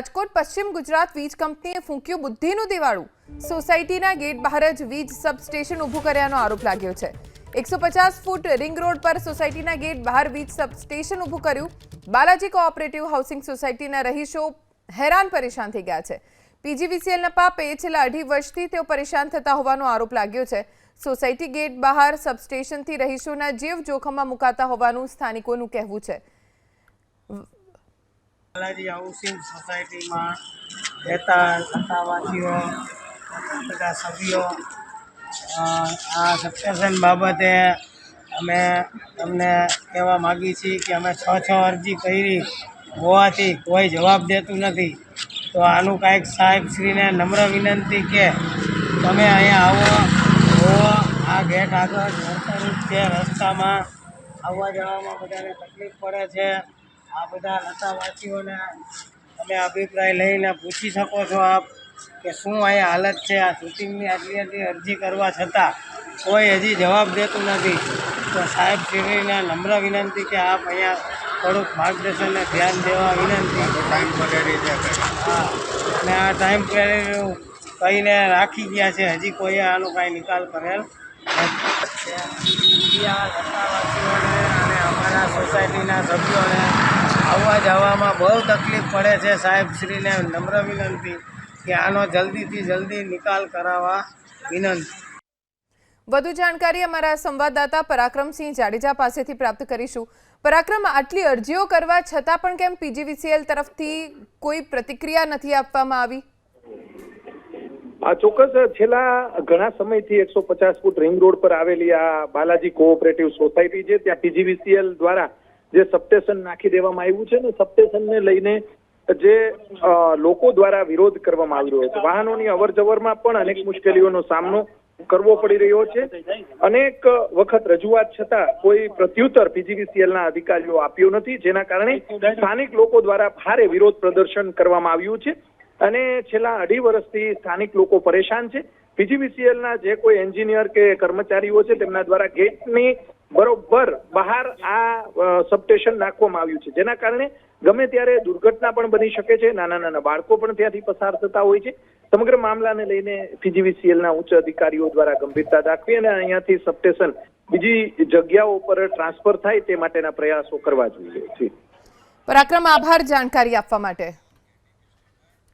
રાજકોટ, પશ્ચિમ ગુજરાત વીજ કંપનીએ ફૂંક્યું બુદ્ધિનું દિવાળું. સોસાયટીના ગેટ બહાર જ વીજ સબસ્ટેશન ઊભું કર્યાનો આરોપ લાગ્યો છે. એકસો પચાસ ફૂટ રિંગ રોડ પર સોસાયટીના ગેટ બહાર વીજ સબસ્ટેશન ઊભું કર્યું. બાલાજી કોઓપરેટિવ હાઉસિંગ સોસાયટીના રહીશો હેરાન પરેશાન થઈ ગયા છે. પીજીવીસીએલના પાપે છેલ્લા અઢી વર્ષથી તેઓ પરેશાન થતા હોવાનો આરોપ લાગ્યો છે. સોસાયટી ગેટ બહાર સબસ્ટેશનથી રહીશોના જીવ જોખમમાં મુકાતા હોવાનું સ્થાનિકોનું કહેવું છે. બાલાજી હાઉસિંગ સોસાયટીમાં રહેતા સત્તાવાસીઓ, બધા સભ્યો આ સક્સેશન બાબતે અમે તમને કહેવા માગીએ છીએ કે અમે છ છ અરજી કરી હોવાથી કોઈ જવાબ દેતું નથી. તો આનું કાંઈક સાહેબશ્રીને નમ્ર વિનંતી કે તમે અહીંયા આવો હોવો આ ગેટ આગળ નર્સરી છે, રસ્તામાં આવવા જવામાં બધાને તકલીફ પડે છે. આ બધા લતાવાસીઓને તમે અભિપ્રાય લઈને પૂછી શકો છો આપ કે શું અહીંયા હાલત છે? આ શૂટિંગની આટલી આટલી અરજી કરવા છતાં કોઈ હજી જવાબ દેતું નથી. તો સાહેબ શ્રીને નમ્ર વિનંતી કે આપ અહીંયા થોડુંક માર્ગદર્શનને ધ્યાન દેવા વિનંતી. ટાઈમ હા. અને આ ટાઈમ પીરિયડ કહીને રાખી ગયા છે. હજી કોઈએ આનો કાંઈ નિકાલ કરેલ નથી. આ લતાવાસીઓને અને અમારા સોસાયટીના સભ્યોને આવવા જવામાં બહુ તકલીફ પડે છે સાહેબશ્રીને નમ્ર વિનંતી કે આનો જલ્દીથી જલ્દી નિકાલ કરાવવા વિનંતી. વધુ જાણકારી અમારા સંવાદદાતા પરાક્રમસિંહ જાડેજા પાસેથી પ્રાપ્ત કરીશું. પરાક્રમ આટલી અરજીઓ કરવા છતાં પણ કેમ પીજીવીસીએલ તરફથી કોઈ પ્રતિક્રિયા નથી આપવામાં આવી? આ ચોક્કસ છેલ્લા ઘણા સમયથી એકસો પચાસ ફૂટ રિંગ રોડ પર આવેલી આ બાલાજી કોઓપરેટિવ સોસાયટી છે. ત્યાં પીજીવીસીએલ દ્વારા જે સપ્ટેશન નાખી દેવામાં આવ્યું છે ને સબસ્ટેશનને લઈને જે લોકો દ્વારા વિરોધ કરવામાં આવી રહ્યો છે. વાહનોની અવર જવરમાં પણ અનેક મુશ્કેલીઓનો સામનો કરવો પડી રહ્યો છે. અનેક વખત રજૂઆત છતાં કોઈ પ્રત્યુત્તર પીજીવીસીએલ ના અધિકારીઓ આપ્યો નથી, જેના કારણે સ્થાનિક લોકો દ્વારા ભારે વિરોધ પ્રદર્શન કરવામાં આવ્યું છે. અને છેલ્લા અઢી વર્ષથી સ્થાનિક લોકો પરેશાન છે. પીજીવીસીએલ ના જે કોઈ એન્જિનિયર કે કર્મચારીઓ છે, તેમના દ્વારા ગેટની બરોબર બહાર આ સબસ્ટેશન નાખવામાં આવ્યું છે. જેના કારણે ગમે ત્યારે દુર્ઘટના પણ બની શકે છે. નાના નાના બાળકો પણ ત્યાંથી પસાર થતા હોય છે. સમગ્ર મામલાને લઈને પીજીવીસીએલના ઉચ્ચ અધિકારીઓ દ્વારા ગંભીરતા દાખવી અને અહીંયાથી સબસ્ટેશન બીજી જગ્યાઓ પર ટ્રાન્સફર થાય તે માટેના પ્રયાસો કરવા જોઈએ. પરાક્રમ આભાર જાણકારી આપવા માટે.